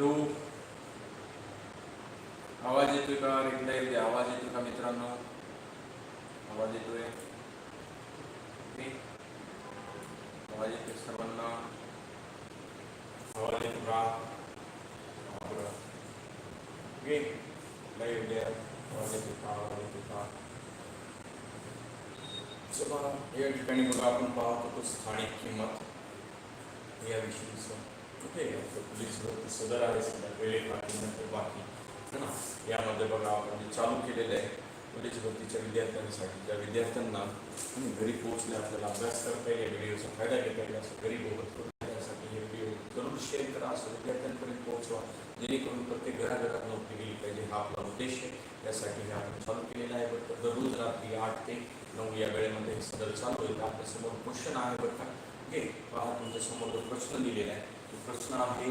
Do आवाज येतोय का? रिप्लाय येते आवाज येतोय का मित्रांनो? आवाज येतोय? आवाज येतोय सर्वांना? आवाज येतो का? ओके. लाईव्ह द्या. आवाज येतो का? आवाज येतो का? चला या ठिकाणी बघा आपण पाहत होतो स्थानिक किंमत या विषयीचं. आपलं पोलीस सदर आहे वेळे नंतर बाकी है ना यामध्ये बघा आपण चालू केलेलं आहे पोलीस भरतीच्या विद्यार्थ्यांसाठी ज्या विद्यार्थ्यांना घरी पोहोचले आपल्याला अभ्यास करता येईल व्हिडिओचा फ़ायदा घेता येईल असं घरी बघत करून हे व्हिडिओ ज़रूर शेअर करा असं विद्यार्थ्यांपर्यंत पोहोचवा जेणेकरून प्रत्येक घराघरात नोकरी गेली पाहिजे हा आपला उद्देश आहे त्यासाठी हे आपण चालू केलेला आहे बरं दररोज रात्री आठ ते नऊ या वेळेमध्ये हे सदर चालू होईल आपल्यासमोर क्वेश्चन आहे बरं का ओके पहा तुमच्यासमोर जो प्रश्न दिलेला आहे तो प्रश्न आहे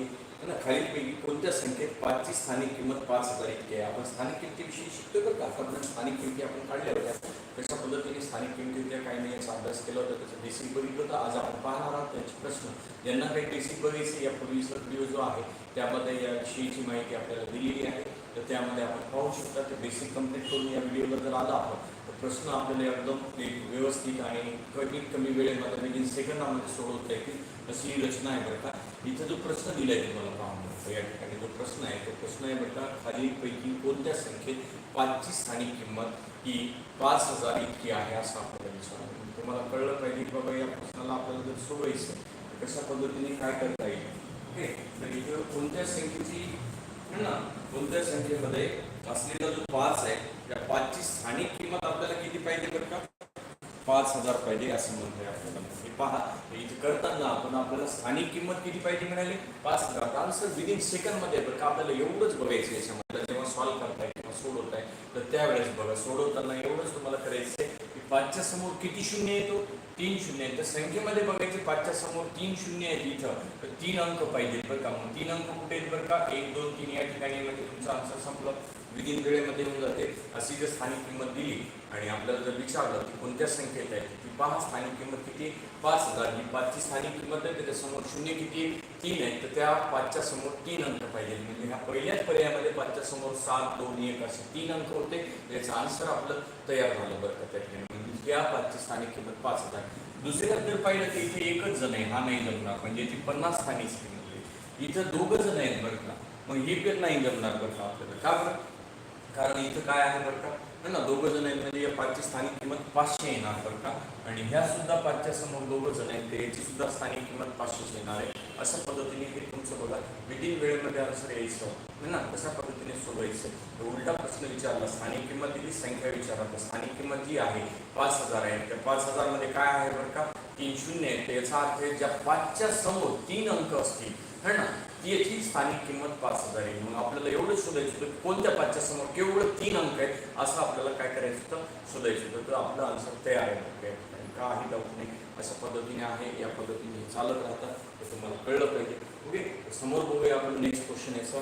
ना खालीलपैकी कोणत्या संख्येत पाचची स्थानिक किंमत पाच हजार इतकी आहे? आपण स्थानिक किमतीविषयी शिकतो बरं का? आपण स्थानिक किमती आपण काढल्या होत्या कशा पद्धतीने स्थानिक किमती होत्या काही नाही याचा अभ्यास केला होता त्याचं बेसिक बघितलं होतं. आज आपण पाहणार आहोत त्यांचे प्रश्न. ज्यांना काही बेसिक बघायचे या पूर्वीचा व्हिडिओ जो आहे त्यामध्ये या विषयीची माहिती आपल्याला दिलेली आहे. तर त्यामध्ये आपण पाहू शकता ते बेसिक कंप्लीट करून या व्हिडिओला जर आला आपण तर प्रश्न आपल्याला एकदम एक व्यवस्थित आणि कमीत कमी वेळेमध्ये विदिन सेकंदामध्ये सोडवता येतील अशी ही रचना आहे बरं का. इथं जो प्रश्न दिलाय तुम्हाला पाहून तर या ठिकाणी जो प्रश्न आहे तो प्रश्न आहे बरं का खालीलपैकी कोणत्या संख्येत पाचची स्थानिक किंमत ही पाच हजार इतकी आहे असं आपल्याला विचारलं तुम्हाला कळलं पाहिजे की बाबा या प्रश्नाला आपल्याला जर सोडवायचं कशा पद्धतीने काय करता येईल? ओके तर इथं कोणत्या संख्येची ना कोणत्या संख्येमध्ये असलेला जो पाच आहे त्या पाचची स्थानिक किंमत आपल्याला किती पाहिजे बरं का? पाच हजार पाहिजे असं म्हणतोय आपल्याला. हे पहा हे इथे करताना आपण आपल्याला स्थानिक किंमत किती पाहिजे मिळाली पाच हजार. आन्सर विदिन सेकंडमध्ये बरं का आपल्याला एवढंच बघायचं याच्यामध्ये. जेव्हा सॉल्व्ह करताय किंवा सोडवताय तर त्यावेळेस बघा सोडवताना एवढंच तुम्हाला करायचं आहे की पाचच्या समोर किती शून्य येतो तीन शून्य आहे. तर संख्येमध्ये बघायचे पाचच्या समोर तीन शून्य आहेत इथं तर तीन अंक पाहिजेत बरं का. मग तीन अंक कुठे आहेत बरं का? एक दोन तीन या ठिकाणी म्हणजे तुमचा आन्सर संपलं. विदिन वेळेमध्ये होऊन जाते. अशी जर स्थानिक किंमत दिली आणि आपल्याला जर विचारलं की कोणत्या संख्येत आहे ती पहा स्थानिक किंमत किती पाच हजार. ही पाचची स्थानिक किंमत आहे. त्याच्यासमोर शून्य किती तीन आहे. तर त्या पाचच्या समोर तीन अंक पाहिजे म्हणजे ह्या पहिल्याच पर्यायामध्ये पाचच्या समोर सात दोन एक असे तीन अंक होते. याचं आन्सर आपलं तयार झालं बरं का त्या ठिकाणी. या त्या पाचची स्थानिक किंमत पाच हजार. दुसरी जर पाहिलं तर इथे एकच जण आहे हा नाही जमणार. म्हणजे ती पन्नास स्थानिक किंमत आहे. इथं दोघं जण आहेत बरं का. मग ही पण नाही जमणार बरं का आपल्याला. का बरं? कारण इथं काय आहे बरं का? है ना दोघं जण आहेत म्हणजे या पाचची स्थानिक किंमत पाचशे येणार बरं का. आणि ह्या सुद्धा पाचच्या समोर दोघं जण आहेत तर याची सुद्धा स्थानिक किंमत पाचशेच येणार आहे. अशा पद्धतीने हे तुमचं बघा विदिन वेळेमध्ये आन्सर यायचं. ना? कशा पद्धतीने सोडवायचं. उलटा प्रश्न विचारला स्थानिक किंमत दिली संख्या विचारला. स्थानिक किंमत जी आहे पाच हजार आहे. त्या पाच हजारमध्ये काय आहे बरं का? तीन शून्य आहे. त्याचा अर्थ आहे ज्या पाचच्या समोर तीन अंक असतील है ना? याची स्थानिक किंमत पाच हजार आहे. मग आपल्याला एवढं शोधायचं होतं कोणत्या पाचच्या समोर केवळ तीन अंक आहेत असं आपल्याला काय करायचं होतं? शोधायचं होतं. तर आपलं आन्सर तयार आहे. बरं का. काही डाऊट नाही. अशा पद्धतीने आहे. या पद्धतीने चालत राहतं. तर तुम्हाला कळलं पाहिजे. ओके? समोर बघूया आपण नेक्स्ट क्वेश्चन आहे सर